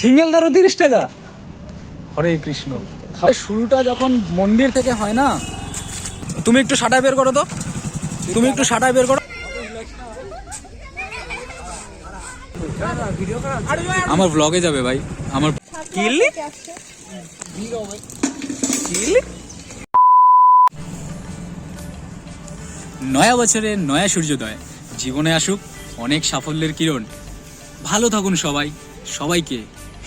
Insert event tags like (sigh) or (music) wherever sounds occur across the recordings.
Single ধরো তিরিশ টাকা। হরে কৃষ্ণ। শুরুটা যখন মন্দির থেকে হয় না তুমি একটু সাটা বের করো তো। তুমি একটু সাটা বের করো। আমার ব্লগে যাবে ভাই। আমার কিনলি নয়া বছরে নয়া সূর্যোদয়। জীবনে আসুক অনেক সাফল্যের কিরণ। ভালো থাকুন সবাই। সবাইকে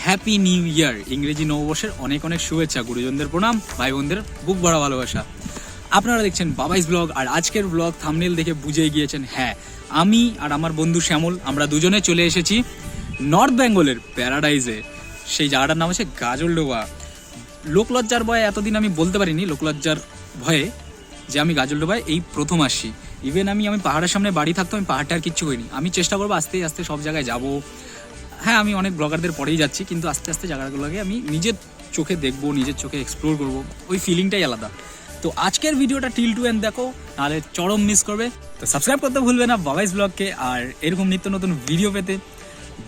হ্যাপি নিউ ইয়ার ইংরেজি নববর্ষের অনেক অনেক শুভেচ্ছা, গুরুজনদের প্রণাম ভাই বোনদের বুক ভরা ভালোবাসা। আপনারা দেখছেন বাবাইস ব্লগ, আর আজকের ব্লগ থামনেল দেখে বুঝে গিয়েছেন হ্যাঁ আমি আর আমার বন্ধু শ্যামল, আমরা দুজনে চলে এসেছি নর্থ বেঙ্গলের প্যারাডাইজে সেই জায়গাটার নাম হচ্ছে গাজলডোবা লোকলজ্জার ভয়ে এতদিন আমি বলতে পারিনি, লোকলজ্জার ভয়ে যে আমি গাজলডোবায় এই প্রথম আসছি। ইভেন আমি আমি পাহাড়ের সামনে বাড়ি থাকতো আমি পাহাড়টা আর কিচ্ছু করিনি। আমি চেষ্টা করব আস্তে আস্তে সব জায়গায় যাব হ্যাঁ আমি অনেক ব্লগারদের পরেই যাচ্ছি, কিন্তু আস্তে আস্তে জায়গাগুলোকে আমি নিজের চোখে দেখব, নিজের চোখে এক্সপ্লোর করব। ওই ফিলিংটাই আলাদা। তো আজকের ভিডিওটা টিল টু এন্ড দেখো, নাহলে চরম মিস করবে। তো সাবস্ক্রাইব করতে ভুলবে না বাবাইস ব্লগকে আর এরকম নিত্য নতুন ভিডিও পেতে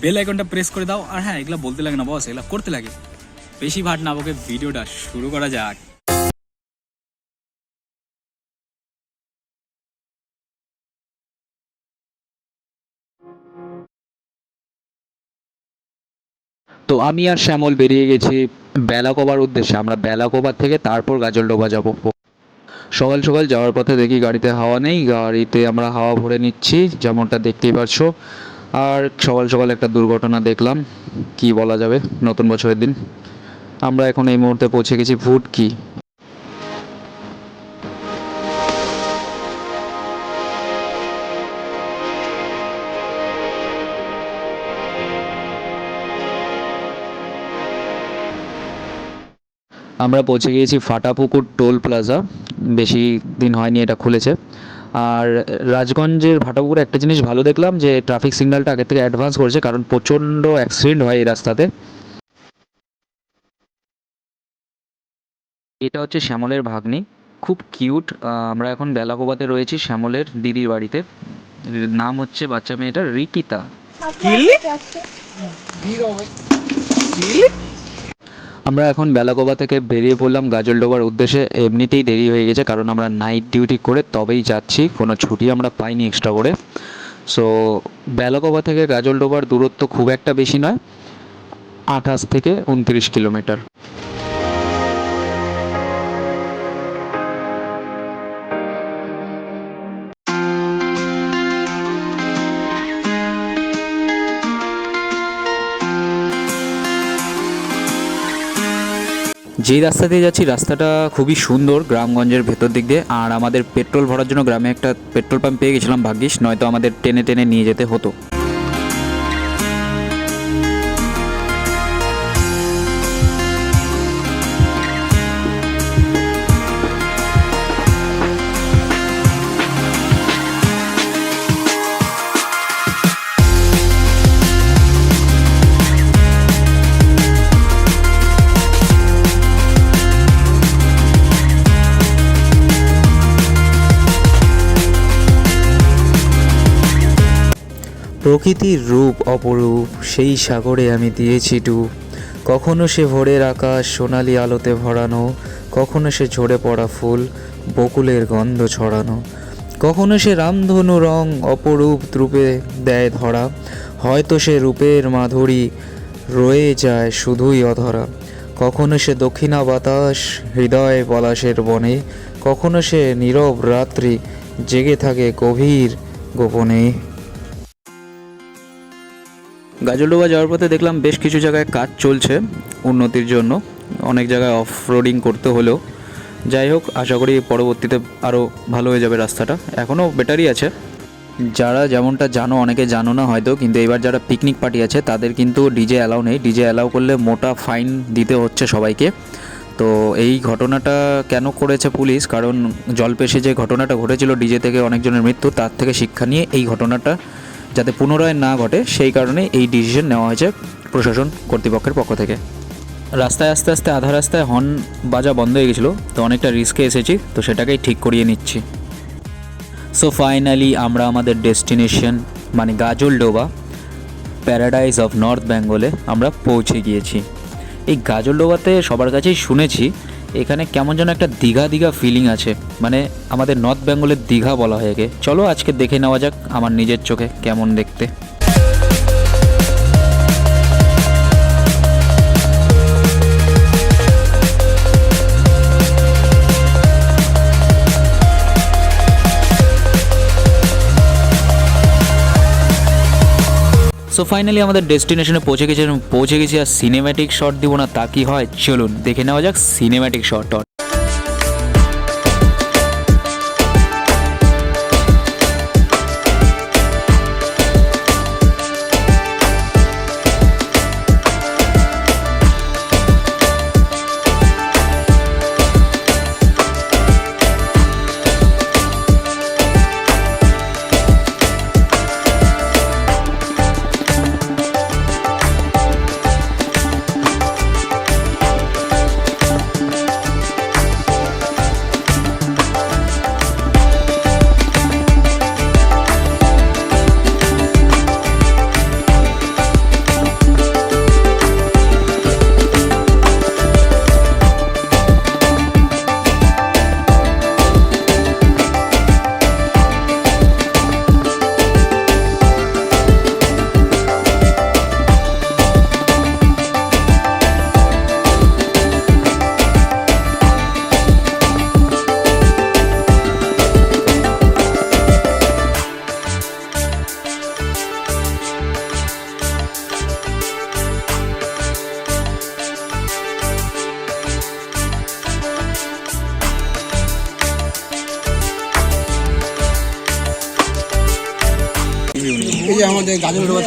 বেল আইকনটা প্রেস করে দাও। আর হ্যাঁ এগুলো বলতে লাগে না বস এগুলো করতে লাগে। বেশি ভাট না বকে ভিডিওটা শুরু করা যাক। আমি আর শ্যামল বেরিয়ে গেছি বেলাকোবার উদ্দেশ্যে। আমরা বেলাকোবার থেকে তারপর গাজলডোবা যাব। সকাল সকাল যাওয়ার পথে দেখি গাড়িতে হাওয়া নেই। গাড়িতে আমরা হাওয়া ভরে নিচ্ছি, যেমনটা দেখতেই পারছ আর সকাল সকাল একটা দুর্ঘটনা দেখলাম। কি বলা যাবে? নতুন বছরের দিন। আমরা এখন এই মুহূর্তে পৌঁছে গেছি ভুটকি। আমরা পৌঁছে গিয়েছি ফাটাপুকুর টোল প্লাজা। বেশি দিন হয়নি এটা খুলেছে। আর রাজগঞ্জের ফাটাপুকুরে একটা জিনিস ভালো দেখলাম যে ট্রাফিক সিগন্যালটা আগের থেকে অ্যাডভান্স করেছে কারণ প্রচণ্ড অ্যাক্সিডেন্ট হয় এই রাস্তাতে। এটা হচ্ছে শ্যামলের ভাগ্নি। খুব কিউট আমরা এখন বেলাকোবাতে রয়েছি শ্যামলের দিদির বাড়িতে। নাম হচ্ছে বাচ্চা মেয়েটার রিকিতা আমরা এখন বেলাগোবা থেকে বেরিয়ে পড়লাম গাজলডোবার উদ্দেশ্যে। এমনিতেই দেরি হয়ে গেছে, কারণ আমরা নাইট ডিউটি করে তবেই যাচ্ছি। কোনো ছুটি আমরা পাইনি এক্সট্রা করে। সো বেলাগোবা থেকে গাজলডোবার দূরত্ব খুব একটা বেশি নয়, আঠাশ থেকে উনত্রিশ কিলোমিটার। যেই রাস্তা দিয়ে যাচ্ছি, রাস্তাটা খুবই সুন্দর গ্রামগঞ্জের ভেতর দিক দিয়ে। আর আমাদের পেট্রোল ভরার জন্য গ্রামে একটা পেট্রোল পাম্প পেয়ে গেছিলাম ভাগ্যিস, নয়তো আমাদের টেনে টেনে নিয়ে যেতে হতো। প্রকৃতির রূপ অপরূপ, সেই সাগরে আমি দিয়েছি ডুব কখনো সে ভোরের আকাশ সোনালি আলোতে ভরানো, কখনো সে ঝরে পড়া ফুল বকুলের গন্ধ ছড়ানো। কখনো সে রামধনু রং অপরূপ রূপে দেয় ধরা, হয়তো সে রূপের মাধুরী রয়ে যায় শুধুই অধরা। কখনো সে দক্ষিণা বাতাস হৃদয় পলাশের বনে, কখনো সে নীরব রাত্রি জেগে থাকে গভীর গোপনে। গাজলডোবা যাওয়ার পথে দেখলাম বেশ কিছু জায়গায় কাজ চলছে উন্নতির জন্য। অনেক জায়গায় অফ রোডিং করতে হলেও। যাই হোক, আশা করি পরবর্তীতে আরও ভালো হয়ে যাবে রাস্তাটা। এখনও বেটারই আছে। যারা যেমনটা জানো, অনেকে জানো না হয়তো, কিন্তু এবার যারা পিকনিক পার্টি আছে, তাদের কিন্তু ডিজে অ্যালাউ নেই। ডিজে অ্যালাউ করলে মোটা ফাইন দিতে হচ্ছে সবাইকে। তো এই ঘটনাটা কেন করেছে পুলিশ? কারণ জলপেশে যে ঘটনাটা ঘটেছিল ডিজে থেকে অনেকজনের মৃত্যু, তার থেকে শিক্ষা নিয়ে এই ঘটনাটা যাতে পুনরায় না ঘটে, সেই কারণে এই ডিসিশন নেওয়া হয়েছে প্রশাসন কর্তৃপক্ষের পক্ষ থেকে। রাস্তায় আস্তে আস্তে আধা রাস্তায় হর্ন বাজা বন্ধ হয়ে গেছিল, তো অনেকটা রিস্কে এসেছি, তো সেটাকেই ঠিক করিয়ে নিচ্ছি। সো ফাইনালি আমরা আমাদের ডেস্টিনেশন মানে গাজলডোবা প্যারাডাইস অফ নর্থ বেঙ্গলে আমরা পৌঁছে গিয়েছি। এই গাজলডোবাতে সবার কাছেই শুনেছি এখানে কেমন যেন একটা দীঘা দীঘা ফিলিং আছে। মানে আমাদের নর্থ বেঙ্গলের দীঘা বলা হয়ে গে চলো আজকে দেখে নেওয়া যাক আমার নিজের চোখে কেমন দেখতে। সো ফাইনালি আমাদের ডেস্টিনেশনে পৌঁছে গেছে, পৌঁছে গেছি আর সিনেম্যাটিক শট দিব না, তা কি হয়? চলুন, দেখে নেওয়া যাক সিনেম্যাটিক শট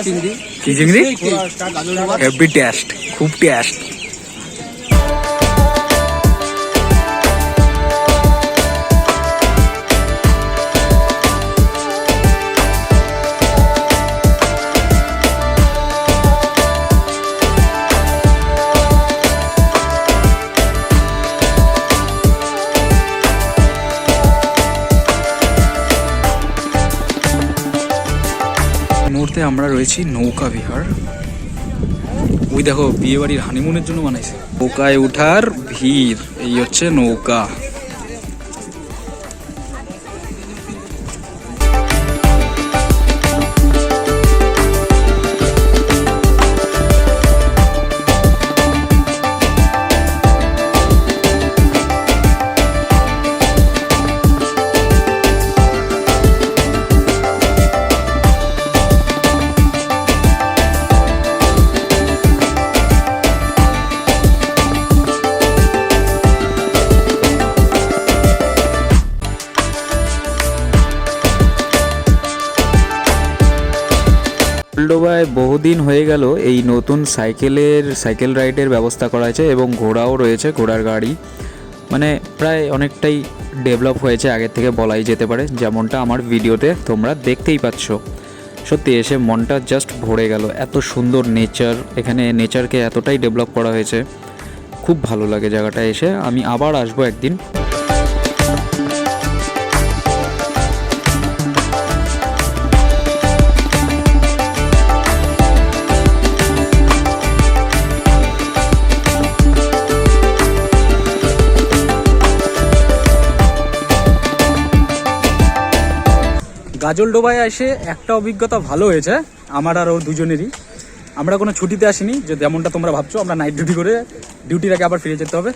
চিংড়ি। কি চিংড়ি গাজর ডোবার হেভি টেস্ট খুব টেস্ট আমরা রয়েছি নৌকা বিহার। ওই দেখো বিয়ে বাড়ির হানিমুনের জন্য বানাইছে। নৌকায় উঠার ভিড়, এই হচ্ছে নৌকা। মোল্ডোভায় বহুদিন হয়ে গেল এই নতুন সাইকেলের, সাইকেল রাইডের ব্যবস্থা করা হয়েছে এবং ঘোড়াও রয়েছে, ঘোড়ার গাড়ি। মানে প্রায় অনেকটাই ডেভেলপ হয়েছে আগের থেকে বলাই যেতে পারে, যেমনটা আমার ভিডিওতে তোমরা দেখতেই পাচ্ছ। সত্যি এসে মনটা জাস্ট ভরে গেল, এত সুন্দর নেচার এখানে নেচারকে এতটাই ডেভেলপ করা হয়েছে। খুব ভালো লাগে জায়গাটা এসে, আমি আবার আসব একদিন। গাজলডোবায় এসে একটা অভিজ্ঞতা ভালো হয়েছে আমার আর ওর দুজনেরই। আমরা কোনো ছুটিতে আসিনি যে যেমনটা তোমরা ভাবছ আমরা নাইট ডিউটি করে ডিউটিটাকে আবার ফিরে যেতে হবে।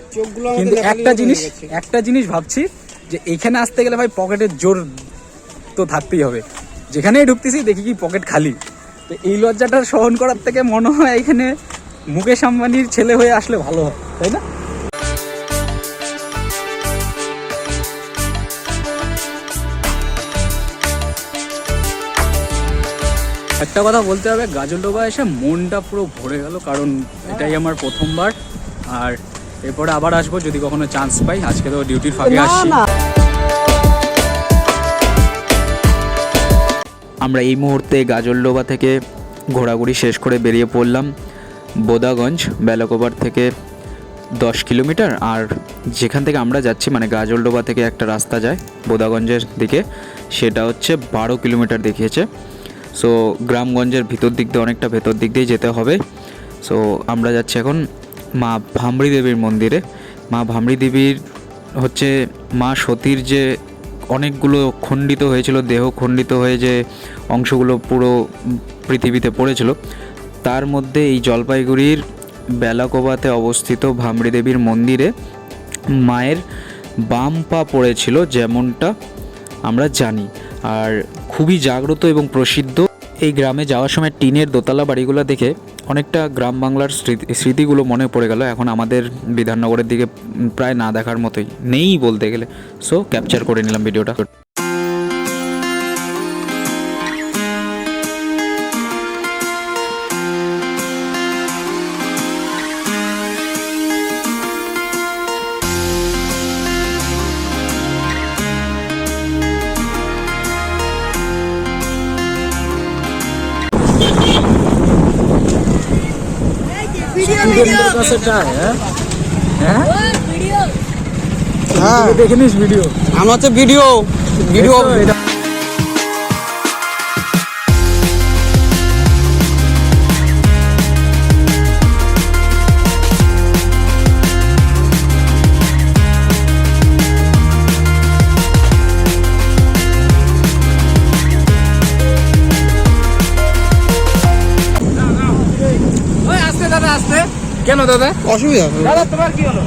কিন্তু একটা জিনিস একটা জিনিস ভাবছি যে এখানে আসতে গেলে ভাই পকেটের জোর তো থাকতেই হবে। যেখানেই ঢুকতেছি দেখি কি পকেট খালি। তো এই লজ্জাটা সহন করার থেকে মনে হয় এখানে মুকেশ আম্বানির ছেলে হয়ে আসলে ভালো হয় তাই না? একটা কথা বলতে হবে গাজলডোবা এসে মনটা পুরো ভরে গেল কারণ এটাই আমার প্রথমবার। আর এরপরে আবার আসব যদি কখনো চান্স পাই আজকে তো ডিউটির ফাঁকে আসছি। আমরা এই মুহূর্তে গাজলডোবা থেকে ঘোরাঘুরি শেষ করে বেরিয়ে পড়লাম বোদাগঞ্জ বেলাকোবার থেকে দশ কিলোমিটার। আর যেখান থেকে আমরা যাচ্ছি মানে গাজলডোবা থেকে একটা রাস্তা যায় বোদাগঞ্জের দিকে সেটা হচ্ছে বারো কিলোমিটার দেখিয়েছে। সো গ্রামগঞ্জের ভিতর দিক দিয়ে অনেকটা ভেতর দিক দিয়ে যেতে হবে। সো আমরা যাচ্ছি এখন মা ভামড়ি দেবীর মন্দিরে। মা ভামড়ি দেবীর হচ্ছে মা সতীর যে অনেকগুলো খণ্ডিত হয়েছিল, দেহ খণ্ডিত হয়ে যে অংশগুলো পুরো পৃথিবীতে পড়েছিল, তার মধ্যে এই জলপাইগুড়ির বেলাকোবাতে অবস্থিত ভামড়ি দেবীর মন্দিরে মায়ের বাম পা পড়েছিল যেমনটা আমরা জানি। আর খুবই জাগ্রত এবং প্রসিদ্ধ। এই গ্রামে যাওয়ার সময় টিনের দোতলা বাড়িগুলো দেখে অনেকটা গ্রাম বাংলার স্মৃতি স্মৃতিগুলো মনে পড়ে গেল। এখন আমাদের বিধাননগরের দিকে প্রায় না দেখার মতোই নেই বলতে গেলে। সো ক্যাপচার করে নিলাম ভিডিওটা হ্যাঁ? দেখে নিস ভিডিও। আমার তো ভিডিও। ভিডিও আসতে দাদা আসতে। কেন দাদা? অসুবিধা হবে। দাদা তোমার কি হলো?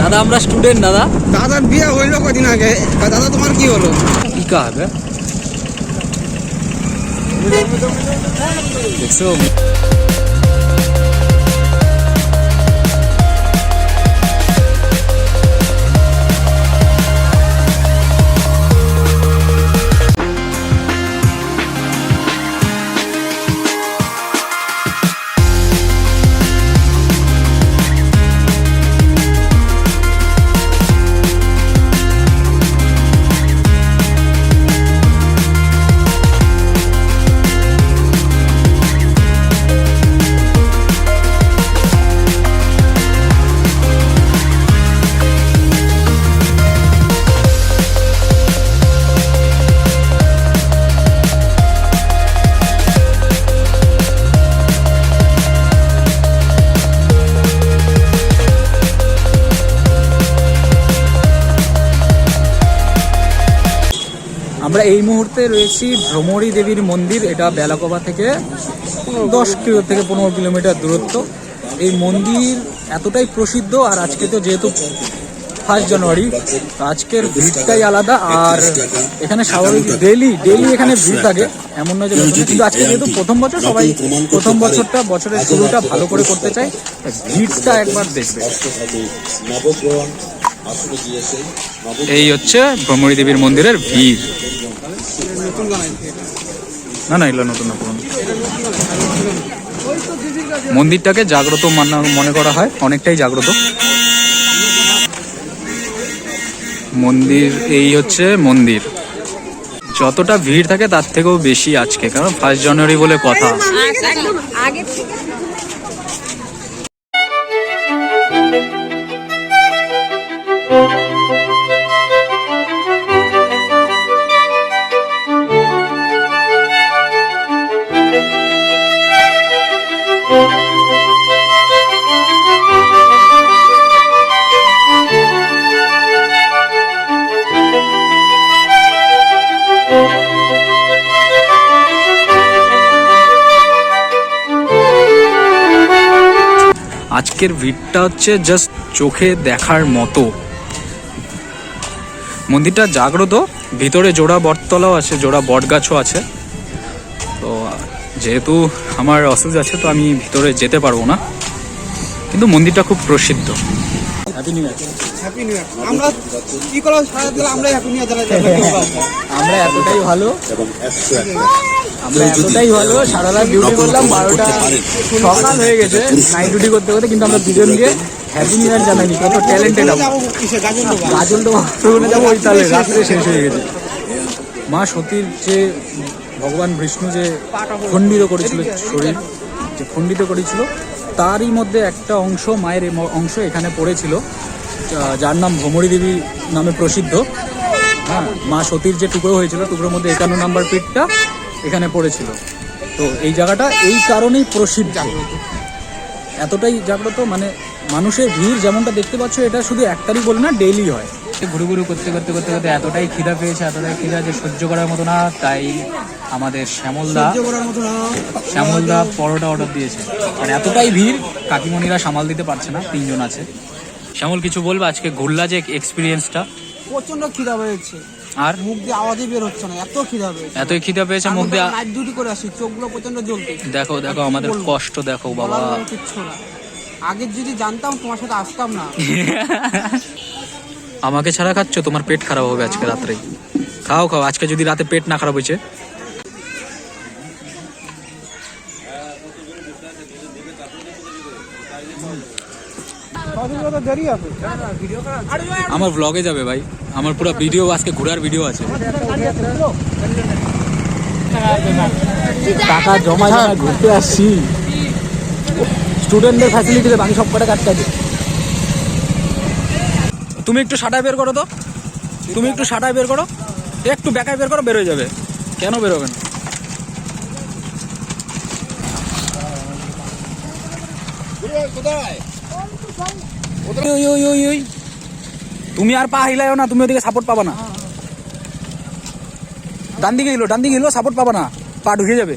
দাদা আমরা স্টুডেন্ট দাদা। দাদার বিয়ে হইল কদিন আগে। দাদা তোমার কি হলো? কি কাজ দেখছ? মুহূর্তে রয়েছি ভ্রমরী দেবীর মন্দির। এটা বেলাকোবা থেকে দশ কিলো থেকে পনেরো কিলোমিটার দূরত্ব। এই মন্দির এতটাই প্রসিদ্ধ, আর আজকে তো যেহেতু ফার্স্ট জানুয়ারি আজকের ভিড়টাই আলাদা। আর এখানে স্বাভাবিক ডেলি ডেলি এখানে ভিড় থাকে। এমন নয় যে কিন্তু আজকে যেহেতু প্রথম বছর, সবাই প্রথম বছরটা, বছরের শুরুটা ভালো করে করতে চায়। তাই ভিড়টা একবার দেখবে। এই হচ্ছে ভ্রমরী দেবীর মন্দিরের ভিড়। না না এগুলো নতুন না পুরনো। মন্দিরটাকে জাগ্রত মানা- মনে করা হয় অনেকটাই জাগ্রত। মন্দির এই হচ্ছে মন্দির। যতটা ভিড় থাকে তার থেকেও বেশি আজকে কারণ ফার্স্ট জানুয়ারি বলে কথা। আজকের ভিড়টা হচ্ছে জাস্ট চোখে দেখার মতো। মন্দিরটা জাগ্রত, ভিতরে জোড়া বটতলাও আছে, জোড়া বট গাছও আছে। তো যেহেতু আমার অসুবিধা আছে, তো আমি ভিতরে যেতে পারব না। কিন্তু মন্দিরটা খুব প্রসিদ্ধ। Happy new year happy new year আমরা কি করো সারা দিলে আমরা হ্যাপি নিউ ইয়ার আমরা এতটাই ভালো। আমরা এতটাই ভালো। সারা রাত ডিউটি করলাম বারোটা। সকাল হয়ে গেছে। নাইট ডিউটি করতে করতে কিন্তু আমরা দুজন গিয়ে হ্যাপি নিউ ইয়ার জানাইনি। কত ট্যালেন্টেড গাজল তো ওখানে যাব ওই তালে রাত্রে শেষ হয়ে গেছে। মা সতীর যে ভগবান বিষ্ণু যে খণ্ডিত করেছিল শরীর যে খণ্ডিত করেছিল তারই মধ্যে একটা অংশ মায়ের অংশ এখানে পড়েছিল। যার নাম ভ্রমরী দেবী নামে প্রসিদ্ধ। হ্যাঁ মা সতীর যে টুকরো হয়েছিল, টুকরোর মধ্যে একান্ন নাম্বার পিঠটা এখানে পড়েছিল। তো এই জায়গাটা এই কারণেই প্রসিদ্ধ। এতটাই জাগ্রত মানে মানুষের ভিড় যেমনটা দেখতে পাচ্ছ, এটা শুধু একটারই বলে না ডেইলি হয়। ঘুরু ঘুরু করতে করতে করতে করতে এতটাই খিদা পেয়েছে এতটাই খিদা যে সহ্য করার মতো না তাই আমাদের শ্যামলদা সহ্য করার মতো না। শ্যামলদা পরোটা অর্ডার দিয়েছে। মানে এতটাই ভিড় কাকিমণিরা সামাল দিতে পারছে না তিনজন আছে। শ্যামল কিছু বলবে? আজকে ঘুরলা যে এক্সপিরিয়েন্সটা প্রচণ্ড খিদা পেয়েছে। আর? মুখ দিয়ে আওয়াজই বের হচ্ছে না এত খিদা পেয়েছে। এতই খিদা পেয়েছে মুখ দিয়ে নাইট ডিউটি করে আসি চোখগুলো প্রচণ্ড জ্বলতে দেখো দেখো আমাদের কষ্ট দেখো বাবা। কিচ্ছু না। আগে যদি জানতাম তোমার সাথে আসতাম না। (laughs) আমাকে ছাড়া খাচ্ছ? তোমার পেট খারাপ হবে আজকে রাত্রে। খাও খাও, আজকে যদি রাতে পেট না খারাপ হয়েছে। আমার ব্লগে যাবে ভাই। আমার পুরো ভিডিও আজকে ঘোরার ভিডিও আছে। টাকা জমা ঘুরতে আসছি। স্টুডেন্টদের ফ্যাসিলিটিতে বাকি সব কটা কাটতে তুমি একটু সাটায় বের করো তো। তুমি একটু সাটায় বের করো। একটু ব্যাকায় বের করো বেরোয় যাবে। কেন বেরোবেন। তুমি আর পা হিলাইও না, তুমি ওদিকে সাপোর্ট পাবা না। ডান দিকে হিলো, ডান দিকে হিলো সাপোর্ট পাবা না। পা ঢুকে যাবে।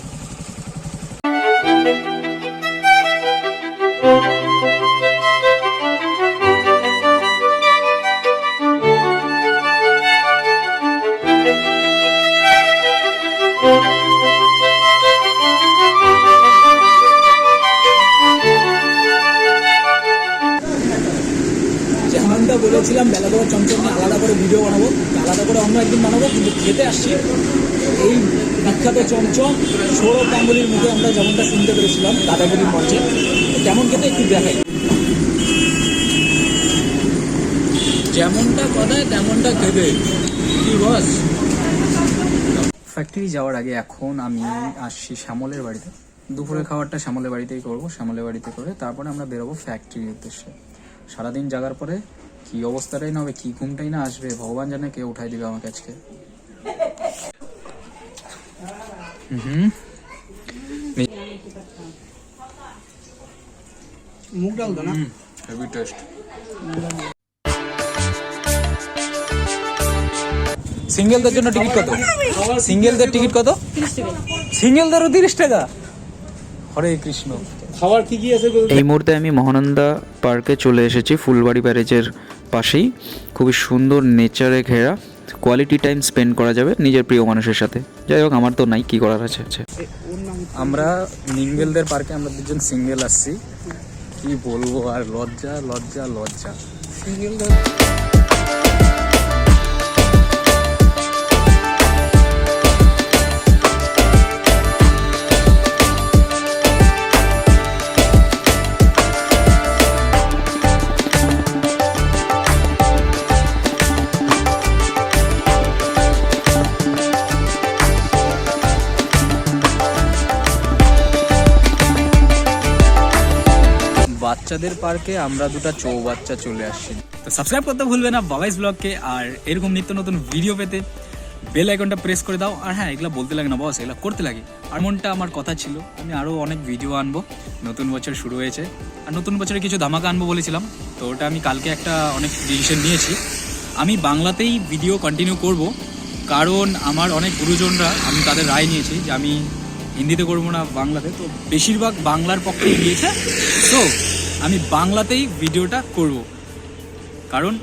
যেমনটা কথায় তেমনটা খেতে কি বস? ফ্যাক্টরি যাওয়ার আগে এখন আমি আসছি শ্যামলের বাড়িতে। দুপুরের খাবারটা শ্যামলের বাড়িতেই করব শ্যামলের বাড়িতে করে তারপরে আমরা বেরোবো ফ্যাক্টরির উদ্দেশ্যে। সারাদিন জাগার পরে কি অবস্থাটাই না হবে কি ঘুমটাই না আসবে ভগবান জানে কে উঠাই দিবে আমাকে আজকে। হুম। মুখ ডালতো না? হেভি টেস্ট সিঙ্গেলদের জন্য টিকিট কত? সিঙ্গেলদের টিকিট কত? সিঙ্গেলদেরও তিরিশ টাকা? হরে কৃষ্ণ। এই মুহূর্তে আমি মহানন্দা পার্কে চলে এসেছি ফুলবাড়ি ব্যারেজের পাশেই। খুবই সুন্দর নেচারে ঘেরা। কোয়ালিটি টাইম স্পেন্ড করা যাবে নিজের প্রিয় মানুষের সাথে। যাই হোক আমার তো নাই কি করার আছে? আছে আমরা নিঙ্গেলদের পার্কে আমরা দুজন সিঙ্গেল আসছি। কি বলব আর লজ্জা লজ্জা লজ্জা। বাচ্চাদের পার্কে আমরা দুটো চৌবাচ্চা চলে আসছি। তো সাবস্ক্রাইব করতে ভুলবে না বাবাইস ব্লগকে, আর এরকম নিত্য নতুন ভিডিও পেতে বেল আইকনটা প্রেস করে দাও। আর হ্যাঁ এগুলো বলতে লাগে না বস এগুলো করতে লাগে। আর মনটা আমার কথা ছিল, আমি আরও অনেক ভিডিও আনব। নতুন বছর শুরু হয়েছে। আর নতুন বছরে কিছু ধামাকা আনব বলেছিলাম। তো ওটা আমি কালকে একটা অনেক ডিসিশন নিয়েছি। আমি বাংলাতেই ভিডিও কন্টিনিউ করব। কারণ আমার অনেক গুরুজনরা, আমি তাদের রায় নিয়েছি যে আমি হিন্দিতে করব না বাংলাতে। তো বেশিরভাগ বাংলার পক্ষে গিয়েছে। তো আমি বাংলাতেই ভিডিওটা করব। কারণ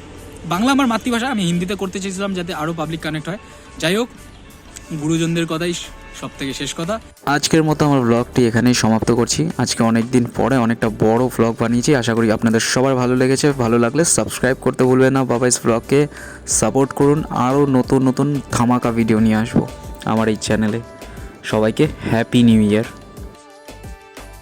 বাংলা আমার মাতৃভাষা, আমি হিন্দিতে করতে চেয়েছিলাম যাতে আরও পাবলিক কানেক্ট হয়। যাই হোক, গুরুজনদের কথাই সব থেকে শেষ কথা। আজকের মতো আমার ব্লগটি এখানেই সমাপ্ত করছি। আজকে অনেক দিন পরে অনেকটা বড় ব্লগ বানিয়েছি। আশা করি আপনাদের সবার ভালো লেগেছে। ভালো লাগলে সাবস্ক্রাইব করতে ভুলবেন না। বাবাইস ব্লগকে সাপোর্ট করুন। আরও নতুন নতুন ধামাকা ভিডিও নিয়ে আসব আমার এই চ্যানেলে সবাইকে হ্যাপি নিউ ইয়ার